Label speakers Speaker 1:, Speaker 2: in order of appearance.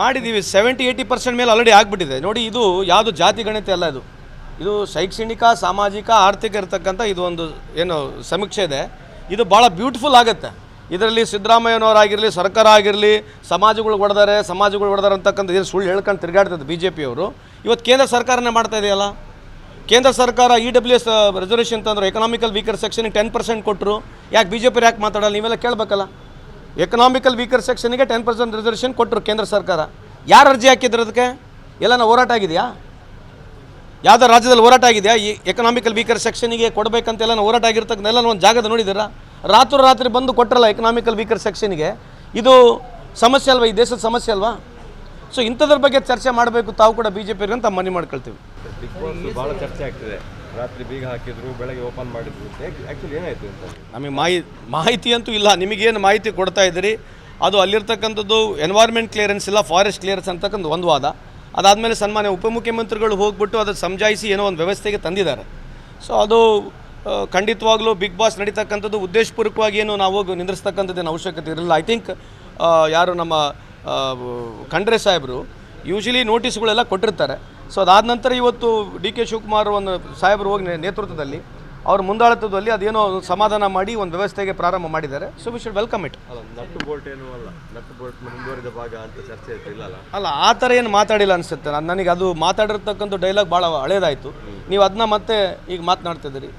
Speaker 1: ಮಾಡಿದ್ದೀವಿ seventy eighty percent ಮೇಲೆ already ಆಗಿಬಿಟ್ಟಿದೆ. ನೋಡಿ, ಇದು ಯಾವುದು ಜಾತಿ ಗಣಿತ ಅಲ್ಲ ಇದು. ಇದು ಶೈಕ್ಷಣಿಕ, ಸಾಮಾಜಿಕ, ಆರ್ಥಿಕ ಇರತಕ್ಕಂಥ ಇದು ಒಂದು ಏನು ಸಮೀಕ್ಷೆ ಇದೆ. ಇದು ಭಾಳ ಬ್ಯೂಟಿಫುಲ್ ಆಗುತ್ತೆ. ಇದರಲ್ಲಿ ಸಿದ್ದರಾಮಯ್ಯನವರಾಗಿರಲಿ ಸರ್ಕಾರ ಆಗಿರಲಿ, ಸಮಾಜಗಳು ಹೊಡೆದಾರೆ ಸಮಾಜಗಳು ಹೊಡೆದಾರೆ ಅಂತಕ್ಕಂಥ ಏನು ಸುಳ್ಳು ಹೇಳ್ಕೊಂಡು ತಿರುಗಾಡ್ತದೆ ಬಿ ಜೆ ಪಿಯವರು ಇವತ್ತು ಕೇಂದ್ರ ಸರ್ಕಾರನೇ ಮಾಡ್ತಾ ಇದೆಯಲ್ಲ? ಕೇಂದ್ರ ಸರ್ಕಾರ ಇ ಡಬ್ಲ್ಯೂ ಎಸ್ ರಿಸರ್ವೇಷನ್ ತಂದರು ಎಕನಾಮಿಕಲ್ ವೀಕರ್ ಸೆಕ್ಷನ್ಗೆ ಟೆನ್ ಪರ್ಸೆಂಟ್ ಕೊಟ್ಟರು ಯಾಕೆ ಬಿ ಜೆ ಪಿ ಯಾಕೆ ಮಾತಾಡಲ್ಲ? ನೀವೆಲ್ಲ ಕೇಳಬೇಕಲ್ಲ. ಎಕನಾಮಿಕಲ್ ವೀಕರ್ ಸೆಕ್ಷನ್ಗೆ ಟೆನ್ ಪರ್ಸೆಂಟ್ ರಿಸರ್ವೇಷನ್ ಕೊಟ್ಟರು ಕೇಂದ್ರ ಸರ್ಕಾರ. ಯಾರು ಅರ್ಜಿ ಹಾಕಿದ್ರು ಅದಕ್ಕೆ? ಎಲ್ಲ ಹೋರಾಟ ಆಗಿದೆಯಾ? ಯಾವುದೋ ರಾಜ್ಯದಲ್ಲಿ ಹೋರಾಟ ಆಗಿದೆಯಾ? ಈ ಎಕನಾಮಿಕಲ್ ವೀಕರ್ ಸೆಕ್ಷನಿಗೆ ಕೊಡಬೇಕಂತೆಲ್ಲ ಹೋರಾಟ ಆಗಿರ್ತಕ್ಕಂಥ ಒಂದು ಜಾಗದ ನೋಡಿದ್ದೀರಾ? ರಾತ್ರಿ ರಾತ್ರಿ ಬಂದು ಕೊಟ್ಟರಲ್ಲ ಎಕನಾಮಿಕಲ್ ವೀಕರ್ ಸೆಕ್ಷನ್ಗೆ ಇದು ಸಮಸ್ಯೆ ಅಲ್ವಾ? ಈ ದೇಶದ ಸಮಸ್ಯೆ ಅಲ್ವಾ? ಸೊ ಇಂಥದ್ರ ಬಗ್ಗೆ ಚರ್ಚೆ ಮಾಡಬೇಕು ತಾವು ಕೂಡ ಬಿ ಜೆ ಪಿಗೆ ಅಂತ ಮನವಿ ಮಾಡ್ಕೊಳ್ತೀವಿ.
Speaker 2: ಬಿಗ್ ಬಾಸ್ ಭಾಳ ಚರ್ಚೆ ಆಗ್ತಿದೆ. ರಾತ್ರಿ ಬೀಗ ಹಾಕಿದ್ರು ಬೆಳಗ್ಗೆ ಓಪನ್ ಮಾಡಿದ್ರು. ಆ್ಯಕ್ಚುಲಿ ಏನಾಯ್ತು ಅಂತ
Speaker 1: ನಮಗೆ ಮಾಹಿತಿ ಮಾಹಿತಿ ಅಂತೂ ಇಲ್ಲ ನಿಮಗೇನು ಮಾಹಿತಿ ಕೊಡ್ತಾ ಇದ್ದೀರಿ? ಅದು ಅಲ್ಲಿರ್ತಕ್ಕಂಥದ್ದು ಎನ್ವೈರ್ಮೆಂಟ್ ಕ್ಲಿಯರೆನ್ಸ್ ಇಲ್ಲ ಫಾರೆಸ್ಟ್ ಕ್ಲಿಯರೆನ್ಸ್ ಅಂತಕ್ಕಂಥ ಒಂದು ವಾದ. ಅದಾದಮೇಲೆ ಸನ್ಮಾನ್ಯ ಉಪಮುಖ್ಯಮಂತ್ರಿಗಳು ಹೋಗ್ಬಿಟ್ಟು ಅದನ್ನು ಸಮಜಾಯಿಸಿ ಏನೋ ಒಂದು ವ್ಯವಸ್ಥೆಗೆ ತಂದಿದ್ದಾರೆ. ಸೊ ಅದು ಖಂಡಿತವಾಗಲೂ ಬಿಗ್ ಬಾಸ್ ನಡೀತಕ್ಕಂಥದ್ದು ಉದ್ದೇಶಪೂರ್ವಕವಾಗಿ ಏನು ನಾವು ಹೋಗಿ ನಿಂದ್ರಿಸ್ತಕ್ಕಂಥದ್ದೇನು ಅವಶ್ಯಕತೆ ಇರಲಿಲ್ಲ. ಐ ಥಿಂಕ್ ಯಾರು ನಮ್ಮ ಖಂಡ್ರೆ ಸಾಹೇಬರು ಯೂಶಲಿ ನೋಟಿಸ್ಗಳೆಲ್ಲ ಕೊಟ್ಟಿರ್ತಾರೆ. ಸೊ ಅದಾದ ನಂತರ ಇವತ್ತು ಡಿ ಕೆ ಶಿವಕುಮಾರ್ ಒಂದು ಸಾಹೇಬರು ಹೋಗಿ ನೇತೃತ್ವದಲ್ಲಿ ಅವ್ರ ಮುಂದಾಳತ್ವದಲ್ಲಿ ಅದೇನೋ ಒಂದು ಸಮಾಧಾನ ಮಾಡಿ ಒಂದು ವ್ಯವಸ್ಥೆಗೆ ಪ್ರಾರಂಭ ಮಾಡಿದ್ದಾರೆ. So we should welcome it ಅಲ್ಲ ಆ ಥರ ಏನು ಮಾತಾಡಿಲ್ಲ ಅನಿಸುತ್ತೆ. ನಾನು ನನಗೆ ಅದು ಮಾತಾಡಿರ್ತಕ್ಕಂಥ ಡೈಲಾಗ್ ಭಾಳ ಹಳೇದಾಯಿತು ನೀವು ಅದನ್ನ ಮತ್ತೆ ಈಗ ಮಾತನಾಡ್ತಿದ್ದೀರಿ.